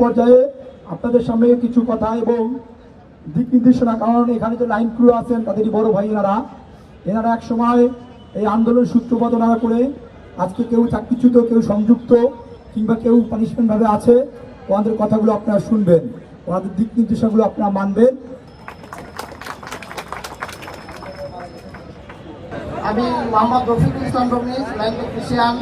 পর্যায়ে আপনাদের সামনে কিছু কথা এবং দিক নির্দেশনা, কারণ এখানে যে লাইন ক্রু আছেন, তাদেরই বড় ভাই এনারা। এনারা এক সময় এই আন্দোলন সূত্রপাত ওনারা করে আজকে কেউ চাকরিচ্যুত, কেউ সংযুক্ত কিংবা কেউ পানিশমেন্টভাবে আছে, ওনাদের কথাগুলো আপনারা শুনবেন, ওনাদের দিক নির্দেশনাগুলো আপনারা মানবেন। আমি মোহাম্মদ রফিকুল ইসলাম রমিজ লাইন টেকনিশিয়ান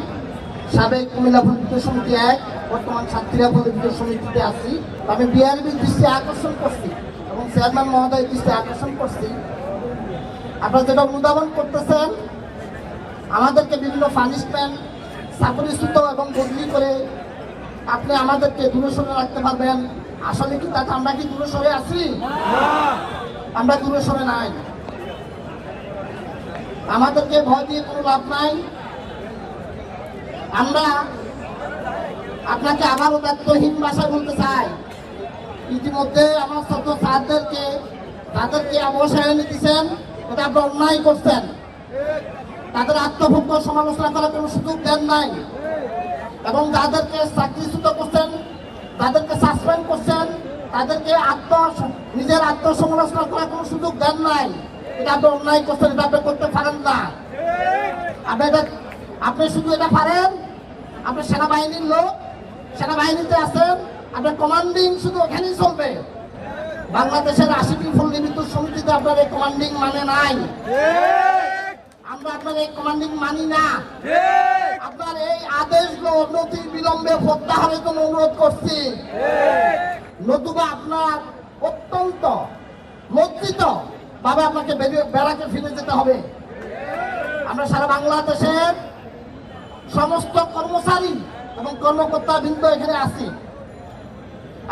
সাবেক কুমিল্লা ফলিত সমিতি এক। বর্তমান সাতক্ষীরা ফলিত সমিতিতে আছি। আমি বিআরবির দৃষ্টি আকর্ষণ করছি এবং চেয়ারম্যান মহোদয় দৃষ্টি আকর্ষণ করছি। আপনারা যেটা অনুধাবন করতেছেন, আমাদেরকে বিভিন্ন পানিশমেন্ট চাকরিচ্যুত এবং বদলি করে আপনি আমাদেরকে দূরে সরে রাখতে পারবেন। আসলে কি তাতে আমরা কি দূরে সরে আছি? আমরা দূরে সরে নাই। আমাদেরকে ভয় দিয়ে কোনো লাভ নাই। আমরা আপনাকে আবারও দায়িত্বহীন ভাষায় বলতে চাই। ইতিমধ্যে আমার ছাত্র স্যারদেরকে, তাদেরকে অবসায়নে দিচ্ছেন এটা অন্যায় করছেন। তাদের আত্মভুক্ত সমালোচনা করার কোনো সুযোগ দেন নাই। এবং যাদেরকে চাকরিচ্যুত করছেন, তাদেরকে সাসপেন্ড করছেন, তাদেরকে আত্ম, নিজের আত্মসমালোচনা করার কোনো সুযোগ দেন নাই। এটা আপনি অন্যায় করছেন, এটা আপনি করতে পারেন না। আপনি এটা আপনি শুধু এটা পারেন, আপনি সেনাবাহিনীর লোক সেনাবাহিনীতে আছেন, আপনার কমান্ডিং শুধু ওখানেই চলবে। বাংলাদেশের আশিটি পল্লী বিদ্যুৎ সমিতিতে আপনার এই কমান্ডিং মানে নাই। আমরা আপনার এই কমান্ডিং মানি না। আপনার এই আদেশগুলো অনতি বিলম্বে প্রত্যাহারের জন্য অনুরোধ করছি। নতুবা আপনার অত্যন্ত লজ্জিত ভাবে আপনাকে বেড়াকে ফিরে যেতে হবে। আমরা সারা বাংলাদেশের সমস্ত কর্মচারী এবং কর্মকর্তা বৃন্দ এখানে আছি।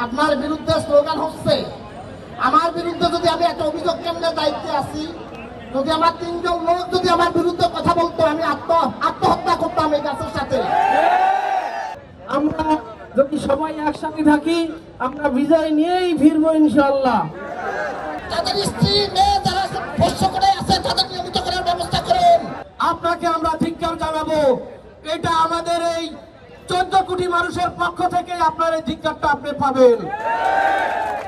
আপনার বিরুদ্ধে স্লোগান হচ্ছে আমার বিরুদ্ধে যদি আমি একটা অভিযোগ কেন্দ্রের দায়িত্বে আছি যদি আমার তিনজন লোক যদি আমার বিরুদ্ধে কথা বলতো আমি আত্ম আত্মহত্যা করতাম এই গাছের সাথে। আমরা যদি সবাই একসাথে থাকি আমরা বিজয় নিয়েই ফিরবো ইনশাল্লাহ তাদের স্ত্রী মেয়ে যারা পোষ্য করে আছে তাদের নিয়মিত করার ব্যবস্থা করুন। আপনাকে আমরা ধিক্কার জানাব এটা আমাদের এই চোদ্দ কোটি মানুষের পক্ষ থেকে আপনার এই ধিক্কারটা আপনি পাবেন।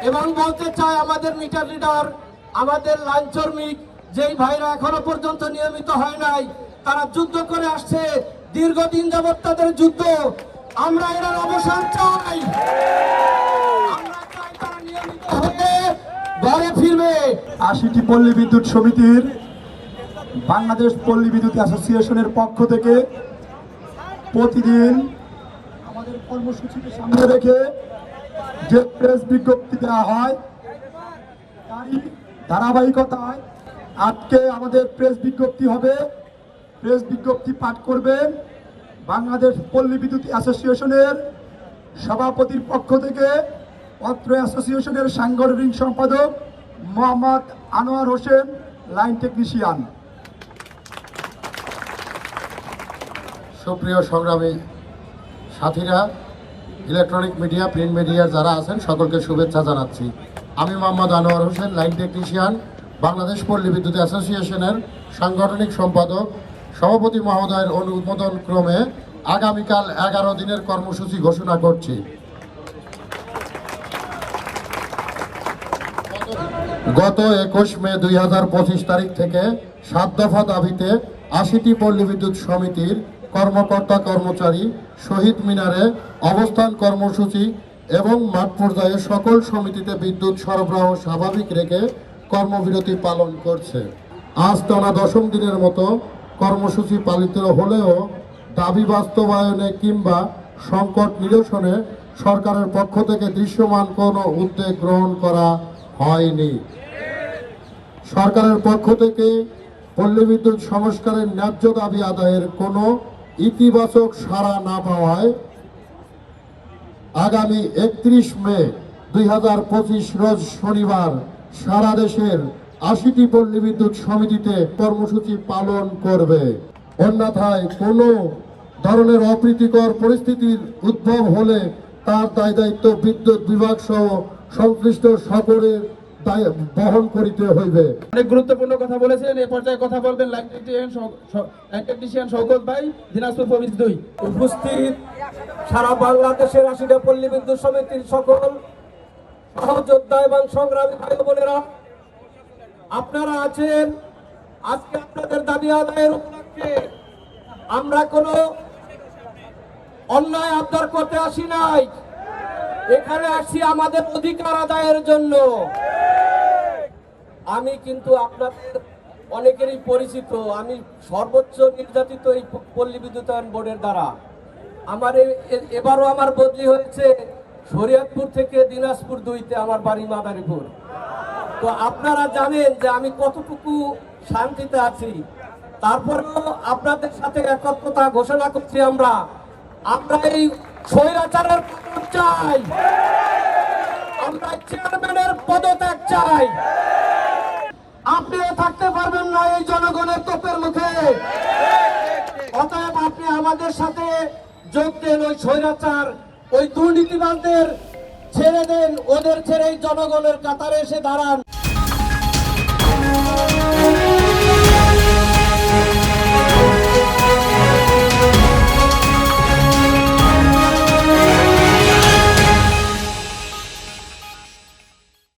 এবং বলতে চাই আমাদের মিটার লিডার, আমাদের লাইন শ্রমিক, যেই ভাইরা এখনও পর্যন্ত নিয়মিত হয় নাই, তারা যুদ্ধ করে আসছে। দীর্ঘদিন যাবৎ তাদের যুদ্ধ। আমরা এর অবসান চাই। ঘরে ফিরবে। আশিটি পল্লী বিদ্যুৎ সমিতির, বাংলাদেশ পল্লী বিদ্যুৎ অ্যাসোসিয়েশনের পক্ষ থেকে প্রতিদিন কর্মসূচিকে সামনে রেখে যে প্রেস বিজ্ঞপ্তি দেওয়া হয়, তারই ধারাবাহিকতায় আজকে আমাদের প্রেস বিজ্ঞপ্তি হবে। প্রেস বিজ্ঞপ্তি পাঠ করবেন বাংলাদেশ পল্লী বিদ্যুৎ অ্যাসোসিয়েশনের সভাপতির পক্ষ থেকে অত্র অ্যাসোসিয়েশনের সাংগঠনিক সম্পাদক মোহাম্মদ আনোয়ার হোসেন, লাইন টেকনিশিয়ান। সুপ্রিয় সংগ্রামী সাথীরা ইলেকট্রনিক মিডিয়া প্রিন্ট মিডিয়ার যারা আছেন, সকলকে শুভেচ্ছা জানাচ্ছি। আমি মোহাম্মদ আনোয়ার হোসেন লাইন টেকনিশিয়ান বাংলাদেশ পল্লী বিদ্যুৎ অ্যাসোসিয়েশনের সাংগঠনিক সম্পাদক। সভাপতি মহোদয়ের অনুমোদন ক্রমে আগামীকাল এগারো দিনের কর্মসূচি ঘোষণা করছি। গত একুশ মে দুই হাজার পঁচিশ তারিখ থেকে সাত দফা দাবিতে আশিটি পল্লী বিদ্যুৎ সমিতির কর্মকর্তা কর্মচারী, শহীদ মিনারে অবস্থান কর্মসূচি এবং মাঠ পর্যায়ে সকল সমিতিতে বিদ্যুৎ সরবরাহ স্বাভাবিক রেখে কর্মবিরতি পালন করছে। আজ টানা দশম দিনের মতো কর্মসূচি পালিত হলেও দাবি বাস্তবায়নে কিংবা সংকট নিরসনে সরকারের পক্ষ থেকে দৃশ্যমান কোনো উদ্যোগ গ্রহণ করা হয়নি। সরকারের পক্ষ থেকে পল্লী বিদ্যুৎ সংস্কারের ন্যায্য দাবি আদায়ের কোনো ইতিবাচক সাড়া না পাওয়ায় আগামী একত্রিশ মে দুই হাজার পঁচিশ রোজ শনিবার সারা দেশের আশিটি পল্লী বিদ্যুৎ সমিতিতে কর্মসূচি পালন করবে। অন্যথায় কোনো ধরনের অপ্রীতিকর পরিস্থিতির উদ্ভব হলে তার দায় দায়িত্ব বিদ্যুৎ বিভাগ সহ সংশ্লিষ্ট সকলের বহন করিতে হইবে। অনেক গুরুত্বপূর্ণ কথা বলেছেন। এ পর্যায়ে কথা বলবেন টেকনিশিয়ান শওকত ভাই দিনাজপুর প্রভিন্স দুই। উপস্থিত সারা বাংলাদেশের আশিটা পল্লী বিদ্যুৎ সমিতির সকল সহযোদ্ধা এবং সংগ্রামী ভাই ও বোনেরা আপনারা আছেন আজকে আপনাদের দাবি আদায়ের উপলক্ষে। আমরা কোনো অন্যায় আবদার করতে আসি নাই। এখানে আসছি আমাদের অধিকার আদায়ের জন্য। আমি কিন্তু আপনাদের অনেকেরই পরিচিত। আমি সর্বোচ্চ নির্যাতিত এই পল্লী বিদ্যুতায়ন বোর্ডের দ্বারা। আমার এবারও আমার বদলি হয়েছে শরীয়তপুর থেকে দিনাজপুর দুইতে আমার বাড়ি মাদারীপুর। তো আপনারা জানেন যে আমি কতটুকু শান্তিতে আছি। তারপরেও আপনাদের সাথে একত্রতা ঘোষণা করছি আমরা। আমরা এই স্বৈরাচারের পতন চাই। আমরা চেয়ারম্যানের পদত্যাগ চাই। আপনিও থাকতে পারবেন না এই জনগণের তোপের মুখে। অতএব আপনি আমাদের সাথে যোগ দেন ওই স্বৈরাচার, ওই দুর্নীতিবাদদের ছেড়ে দেন, ওদের ছেড়ে জনগণের কাতারে এসে দাঁড়ান।